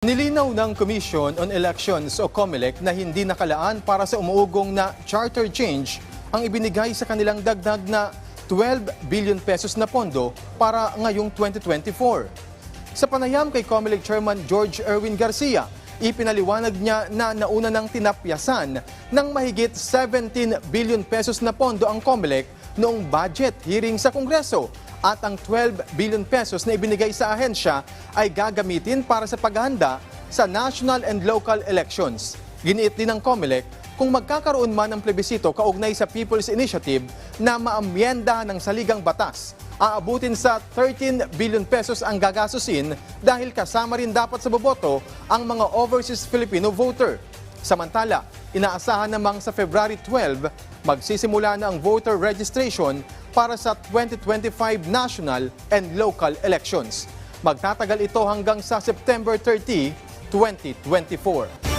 Nilinaw ng Commission on Elections o COMELEC na hindi nakalaan para sa umuugong na charter change ang ibinigay sa kanilang dagdag na 12 billion pesos na pondo para ngayong 2024. Sa panayam kay COMELEC Chairman George Erwin Garcia, ipinaliwanag niya na nauna ng tinapyasan ng mahigit 17 billion pesos na pondo ang COMELEC noong budget hearing sa Kongreso at ang 12 billion pesos na ibinigay sa ahensya ay gagamitin para sa paghahanda sa national and local elections. Giniit din ng COMELEC kung magkakaroon man ng plebisito kaugnay sa People's Initiative na maamyenda ng saligang batas. Aabutin sa 13 billion pesos ang gagasusin dahil kasama rin dapat sa boboto ang mga overseas Filipino voter. Samantala, inaasahan namang sa February 12, magsisimula na ang voter registration para sa 2025 national and local elections. Magtatagal ito hanggang sa September 30, 2024.